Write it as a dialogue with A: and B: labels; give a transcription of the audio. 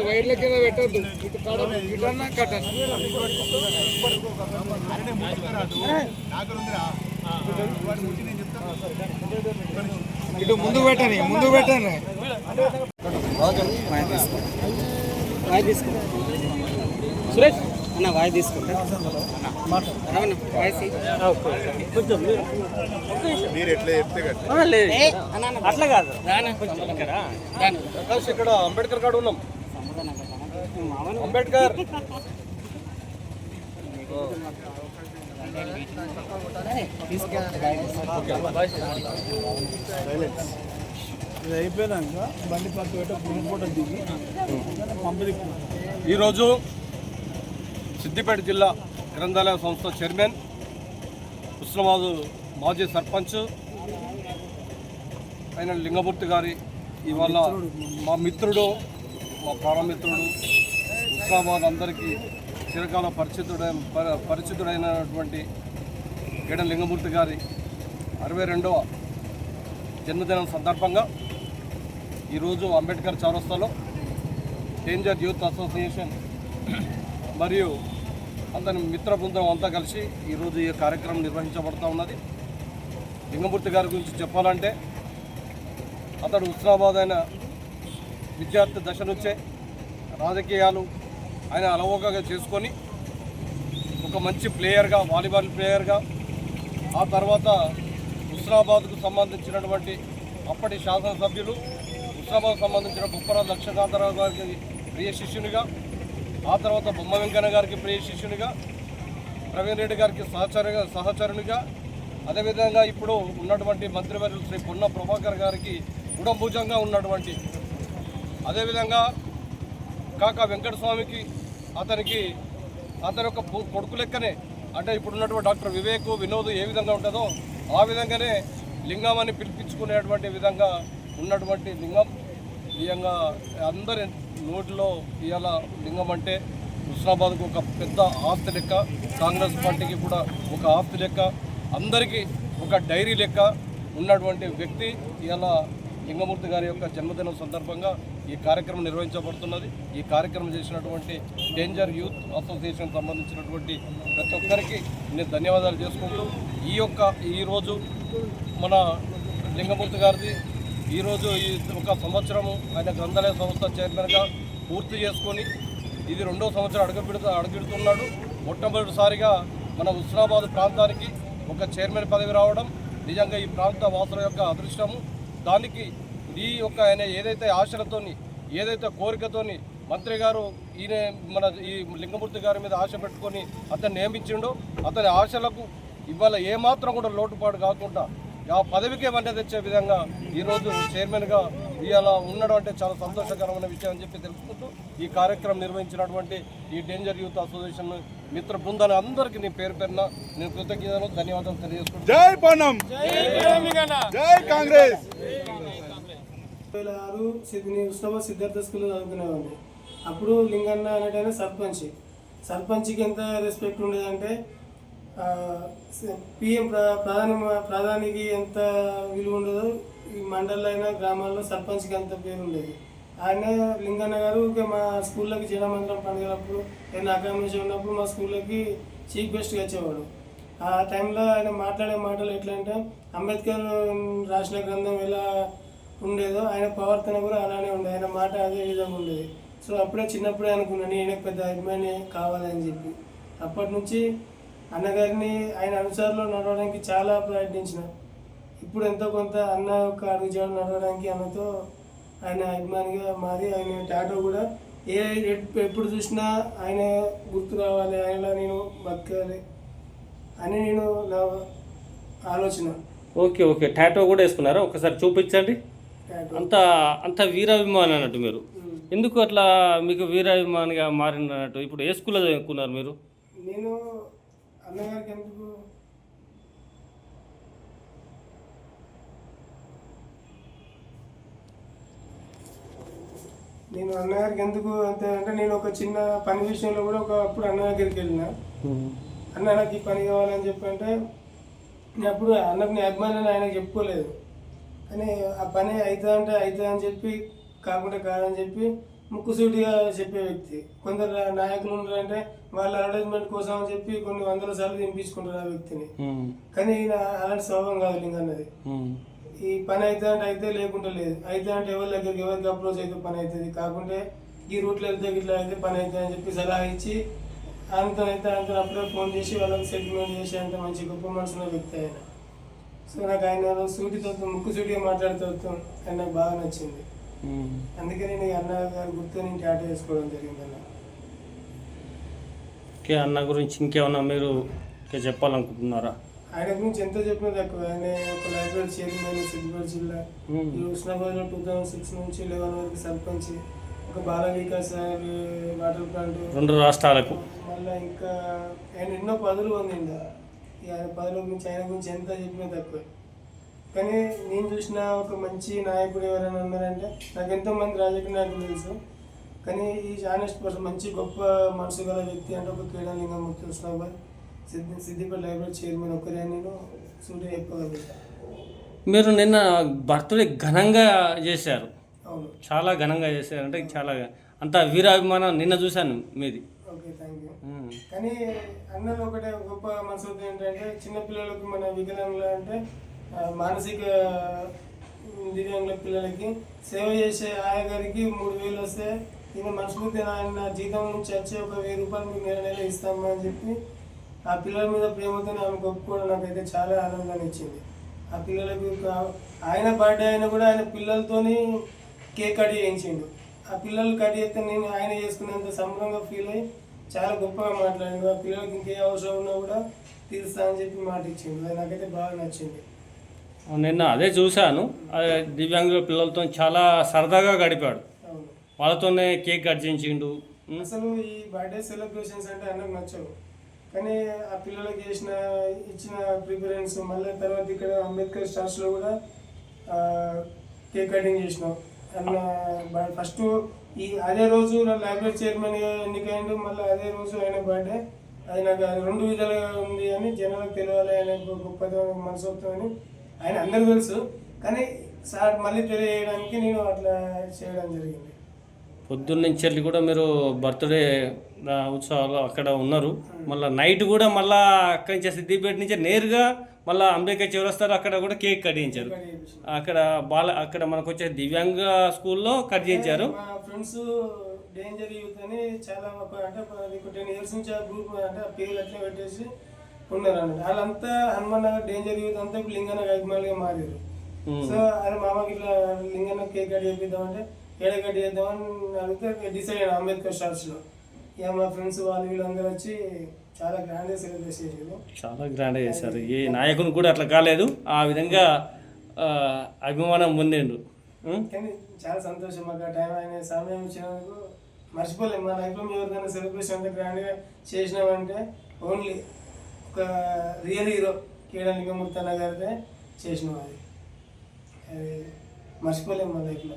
A: పెట్టద్దు వైర్ల కింద పెట్టద్దు. ఇటు కాడ ఇటన్నా కట్టను ఇటు ముందు పెట్టని ముందు పెట్టని.
B: వాయి తీసుకో. సురేష్. అన్న వాయి తీసుకుంటా మీరు-
C: ఎట్లా చెప్తే.
B: అట్లా కాదు. ఇక్కడ.
A: ఇక్కడ అంబేద్కర్ కాడ ఉన్నాం. అంబేద్కర్.
D: ఇది అయిపోయినాక బండి పక్క పెట్ట దిగి
A: ఈరోజు సిద్దిపేట జిల్లా గ్రంథాలయ సంస్థ చైర్మన్ ఉస్మాబాదు మాజీ సర్పంచ్ అయిన లింగమూర్తి గారి ఇవాళ మా మిత్రుడు మా ప్రాణమిత్రుడు ఉస్మాబాద్ అందరికీ చిరకాల పరిచితుడైన పరి- పరిచితుడైనటువంటి గేడ లింగమూర్తి గారి అరవై రెండవ జన్మదినం సందర్భంగా ఈరోజు అంబేద్కర్ చౌరస్తాలో డేంజర్ యూత్ అసోసియేషన్ మరియు అతని మిత్ర బృందం అంతా కలిసి ఈరోజు ఈ కార్యక్రమం నిర్వహించబడుతూ ఉన్నది. లింగమూర్తి గారి గురించి చెప్పాలంటే అతడు ఉస్లామాబాద్ అయిన విద్యార్థి దశ నుంచే రాజకీయాలు ఆయన అలవోకగా చేసుకొని ఒక మంచి ప్లేయర్గా వాలీబాల్ ప్లేయర్గా ఆ తర్వాత హుస్నాబాద్కు సంబంధించినటువంటి అప్పటి శాసనసభ్యులు హుస్నాబాద్ సంబంధించిన బొప్పరాజు లక్ష్మీకాంతరావు గారికి ప్రియ శిష్యునిగా ఆ తర్వాత బొమ్మ వెంకన్న గారికి ప్రియ శిష్యునిగా ప్రవీణ్ రెడ్డి గారికి సహచరుగా సహచరునిగా అదేవిధంగా ఇప్పుడు ఉన్నటువంటి మంత్రివర్యులు శ్రీ పొన్న ప్రభాకర్ గారికి గుడంభుజంగా ఉన్నటువంటి అదేవిధంగా కాక వెంకటస్వామికి అతనికి అతని యొక్క కొడుకు లెక్కనే అంటే ఇప్పుడు ఉన్నటువంటి డాక్టర్ వివేక్ వినోద్ ఏ విధంగా ఉంటుందో ఆ విధంగానే లింగం అని పిలిపించుకునేటువంటి విధంగా ఉన్నటువంటి లింగం. నిజంగా అందరి నోటిలో ఇవాళ లింగం అంటే హుస్నాబాద్కు ఒక పెద్ద ఆస్తి లెక్క కాంగ్రెస్ పార్టీకి కూడా ఒక ఆస్తి లెక్క. అందరికీ ఒక డైరీ లెక్క ఉన్నటువంటి వ్యక్తి ఇలా లింగమూర్తి గారి యొక్క జన్మదినం సందర్భంగా ఈ కార్యక్రమం నిర్వహించబడుతున్నది. ఈ కార్యక్రమం చేసినటువంటి డేంజర్ యూత్ అసోసియేషన్ సంబంధించినటువంటి ప్రతి ఒక్కరికి నేను ధన్యవాదాలు చేసుకుంటూ ఈ యొక్క ఈరోజు మన లింగమూర్తి గారిది ఈరోజు ఈ ఒక సంవత్సరము ఆయన గ్రంథాలయ సంస్థ చైర్మన్గా పూర్తి చేసుకొని ఇది రెండో సంవత్సరం అడుగుపెడుతూ అడుగుపెడుతున్నాడు మొట్టమొదటిసారిగా మన హుస్నాబాద్ ప్రాంతానికి ఒక చైర్మన్ పదవి రావడం నిజంగా ఈ ప్రాంత వాసుల యొక్క అదృష్టము. దానికి ఈ యొక్క ఆయన ఏదైతే ఆశలతోని ఏదైతే కోరికతోని మంత్రి గారు ఈయన మన ఈ లింగమూర్తి గారి మీద ఆశ పెట్టుకొని అతన్ని నియమించిండో అతని ఆశలకు ఇవాళ ఏమాత్రం కూడా లోటుపాటు కాకుండా ఆ పదవికే వన్య తెచ్చే విధంగా ఈరోజు చైర్మన్గా ఇవాళ ఉండడం అంటే చాలా సంతోషకరమైన విషయం అని చెప్పి తెలుసుకుంటూ ఈ కార్యక్రమం నిర్వహించినటువంటి ఈ డేంజర్ యూత్ అసోసియేషన్ మిత్ర బృందాన్ని అందరికీ నీ పేరు పేరున నేను కృతజ్ఞతలు ధన్యవాదాలు తెలియజేసుకుంటున్నాను.
C: జై పొన్నం. జై కాంగ్రెస్.
D: వేల ఆరు సిద్ధిని ఉస్మాబాద్ సిద్ధార్థ స్కూల్లో చదువుకునేవాడిని. అప్పుడు లింగన్న అనేటైనా సర్పంచ్. సర్పంచ్కి ఎంత రెస్పెక్ట్ ఉండేదంటే పిఎం ప్రధాని ప్రధానికి ఎంత విలువ ఉండదో ఈ మండలంలో అయినా గ్రామాల్లో సర్పంచ్కి అంత పేరు ఉండేది. ఆయన లింగన్న గారు మా స్కూళ్ళకి జనమంత్రం పండుగలప్పుడు ఏదైనా అకామిడేషన్ ఉన్నప్పుడు మా స్కూల్లోకి చీఫ్ గెస్ట్గా వచ్చేవాడు. ఆ టైంలో ఆయన మాట్లాడే మాటలు ఎట్లా అంటే అంబేద్కర్ రాసిన గ్రంథం ఎలా ఉండేదో ఆయన ప్రవర్తన కూడా అలానే ఉండేది ఆయన మాట అదే విధంగా ఉండేది. సో అప్పుడే చిన్నప్పుడే అనుకున్నాను నేను పెద్ద అభిమాని కావాలని చెప్పి. అప్పటి నుంచి అన్నగారిని ఆయన అనుసారంలో నడవడానికి చాలా ప్రయత్నించిన. ఇప్పుడు ఎంతో కొంత అన్న యొక్క అడుగుజాడు నడవడానికి అన్నతో ఆయన అభిమానిగా మారి ఆయన టాటో కూడా ఏ ఎప్పుడు చూసినా ఆయన గుర్తు రావాలి ఆయనలా నేను బతకాలి అని నేను నా ఆలోచన.
E: Okay okay. టాటో కూడా వేసుకున్నారా? ఒకసారి చూపించండి. అంత అంత వీరాభిమాని అన్నట్టు మీరు. ఎందుకు అట్లా మీకు వీరాభిమానిగా మారినట్టు ఇప్పుడు ఏ స్కూల్లో చదువుకున్నారు మీరు?
D: నేను అన్నగారికి ఎందుకు? నేను అన్నగారికి ఎందుకు అంతే అంటే నేను ఒక చిన్న పని విషయంలో కూడా ఒకప్పుడు అన్న దగ్గరికి వెళ్ళిన. అన్న నాకు ఈ పని కావాలని చెప్పి అంటే నేను అప్పుడు అన్నకు నేను అభిమానం ఆయనకు చెప్పుకోలేదు. కానీ ఆ పని అవుతుంది అంటే అవుతుంది అని చెప్పి కాకుండా కాదని చెప్పి ముక్కుసూటిగా చెప్పే వ్యక్తి. కొందరు నాయకులు ఉన్నారంటే వాళ్ళ అడ్వర్టైజ్మెంట్ కోసం అని చెప్పి కొన్ని వందల సార్లు దింపించుకుంటారు ఆ వ్యక్తిని. కానీ ఈయన అలాంటి స్వభావం కాదు లింగన్నది. ఈ పని అయితే అంటే అయితే లేకుంటే లేదు. అయితే అంటే ఎవరి దగ్గరికి ఎవరికి అప్రోచ్ అయితే పని అవుతుంది కాకుంటే ఈ రూట్లో వెళ్తే ఇట్లా అయితే పని అవుతుంది అని చెప్పి సలహా ఇచ్చి అయితే ఆయనతో అప్పుడే ఫోన్ చేసి వాళ్ళకి సెటిల్మెంట్ చేసి అంత మంచి గొప్ప మనసున్న వ్యక్తి ఆయన. సో నాకు ఆయన సూటితో ముక్కు సూటిగా మాట్లాడుతూ ఆయన నాకు బాగా నచ్చింది. అందుకే నేను అన్న గారి గుర్తు నేను టాటా వేసుకోవడం జరిగింది అన్న.
E: ఓకే అన్న గురించి ఇంకేమన్నా మీరు చెప్పాలనుకుంటున్నారా?
D: ఆయన గురించి ఎంత చెప్పినా తక్కువ. ఆయన ఒక లైబ్రరీ చైర్మన్ సిద్దిపేట జిల్లా. ఈ ఉస్నాబాద్లో టూ థౌజండ్ సిక్స్ నుంచి లెవెన్ వరకు సర్పంచ్ ఒక బాల వికాస్ వాటర్ ప్లాంట్.
E: రెండు రాష్ట్రాలకు.
D: మళ్ళీ ఇంకా ఆయన ఎన్నో పదవులు పొందిండు. ఇక పదవుల గురించి ఆయన గురించి ఎంత చెప్పినా తక్కువ. కానీ నేను చూసిన ఒక మంచి నాయకుడు ఎవరైనా ఉన్నారంటే నాకు ఎంతో మంది రాజకీయ నాయకులు తెలుసు. కానీ ఈ ఆనెస్ట్ పర్సన్ మంచి గొప్ప మనసు గల వ్యక్తి అంటే ఒక క్రీడా లింగమూర్తి ఉస్నాబాద్ సిద్ధి సిద్దిపేట లైబ్రరీ చైర్మన్ ఒక్కరే అని నేను సూటిగా చెప్పగలుగుతాను
E: మీరు నిన్న బర్త్డే ఘనంగా చేశారు.
D: అవును.
E: చాలా ఘనంగా చేశారు. అంటే చాలా అంత వీరాభిమానం నిన్న చూశాను మీది.
D: ఓకే థ్యాంక్ యూ కానీ అన్నలో ఒకటే గొప్ప మనసు ఏంటంటే చిన్నపిల్లలకు మన వికలాంగులు అంటే మానసిక దివ్యాంగుల పిల్లలకి సేవ చేసే ఆయా గారికి మూడు వేలు వస్తే ఈయన మనస్ఫూర్తి ఆయన జీతం నుంచి వచ్చే ఒక వెయ్యి రూపాయలు మీకు నెల నెల ఇస్తాము అని చెప్పి ఆ పిల్లల మీద ప్రేమతో ఆమె గొప్ప నాకైతే చాలా ఆనందాన్ని ఇచ్చింది. ఆ పిల్లలకు ఆయన బర్త్డే అయినా కూడా ఆయన పిల్లలతోని కేక్ కట్ చేయించిండు. ఆ పిల్లలు కట్ చేస్తే నేను ఆయన చేసుకునేంత సంబరంగా ఫీల్ అయ్యి చాలా గొప్పగా మాట్లాడిండు. ఆ పిల్లలకి ఇంకే అవసరం ఉన్నా కూడా తీరుస్తా అని చెప్పి మాట ఇచ్చిండు. అది నాకైతే బాగా నచ్చింది.
E: నిన్న అదే చూశాను. దివ్యాంగుల పిల్లలతో చాలా సరదాగా గడిపాడు. వాళ్ళతోనే కేక్ కట్ చేయించిండు.
D: అసలు ఈ బర్త్డే సెలబ్రేషన్స్ అంటే అన్నకు నచ్చవు. కానీ ఆ పిల్లలకి చేసిన ఇచ్చిన ప్రిఫరెన్స్ మళ్ళీ తర్వాత ఇక్కడ అంబేద్కర్ స్టార్స్లో కూడా కేక్ కటింగ్ చేసినాం. ఫస్ట్ ఈ అదే రోజు నా లైబ్రరీ చైర్మన్ ఎన్నికైండు మళ్ళీ అదే రోజు ఆయన బర్త్డే. అది నాకు రెండు విధాలుగా ఉంది అని జనాలకు తెలియాలి ఆయన గొప్పతనం మనసోత్వం అని ఆయన అందరూ తెలుసు. కానీ సార్ మళ్ళీ తెలియజేయడానికి నేను అట్లా చేయడం జరిగింది.
E: పొద్దున్న నుంచి కూడా మీరు బర్త్డే ఉత్సవాలు అక్కడ ఉన్నారు. మళ్ళీ నైట్ కూడా మళ్ళీ అక్కడి నుంచి సిద్దిపేట నుంచి నేరుగా మళ్ళీ అంబేద్కర్ చౌరస్తారు అక్కడ కూడా కేక్ కట్ చేయించారు. అక్కడ బాల అక్కడ మనకు వచ్చే దివ్యాంగ స్కూల్లో కట్ చేయించారు.
D: ఫ్రెండ్స్ డేంజర్ యూత్ అని చాలా అంటే టెన్ ఇయర్స్ నుంచి ఆ గ్రూప్ అంటే పేర్లు అట్లా పెట్టేసి ఉన్నారు అన్నట్టు వాళ్ళంతా హనుమాన్ నగర్ డేంజర్ యూత్ అంతా ఇప్పుడు లింగన అభిమానులుగా మారారు. సో ఆయన మామకి ఇట్లా లింగన కేక్ కట్ చేపిద్దామంటే ఏడ కట్ చేద్దామని అడిగితే డిసైడ్ అంబేద్కర్ షాప్స్లో ఇక మా ఫ్రెండ్స్ వాళ్ళు వీళ్ళందరూ వచ్చి చాలా గ్రాండ్గా సెలబ్రేట్ చేసారు
E: చాలా గ్రాండ్గా చేశారు. ఏ నాయకుని కూడా అట్లా కాలేదు. ఆ విధంగా అభిమానం పొందిండు?
D: కానీ చాలా సంతోషం మాకు ఆ టైం ఆయన సమయం ఇచ్చినందుకు. మర్చిపోలేము మా లైఫ్లో ఎవరికైనా సెలబ్రేషన్ అంత గ్రాండ్గా చేసినామంటే ఓన్లీ ఒక రియల్ హీరో కేడా లింగమూర్తి అన్న చేసినాం అది. అది మర్చిపోలేము మా లైఫ్లో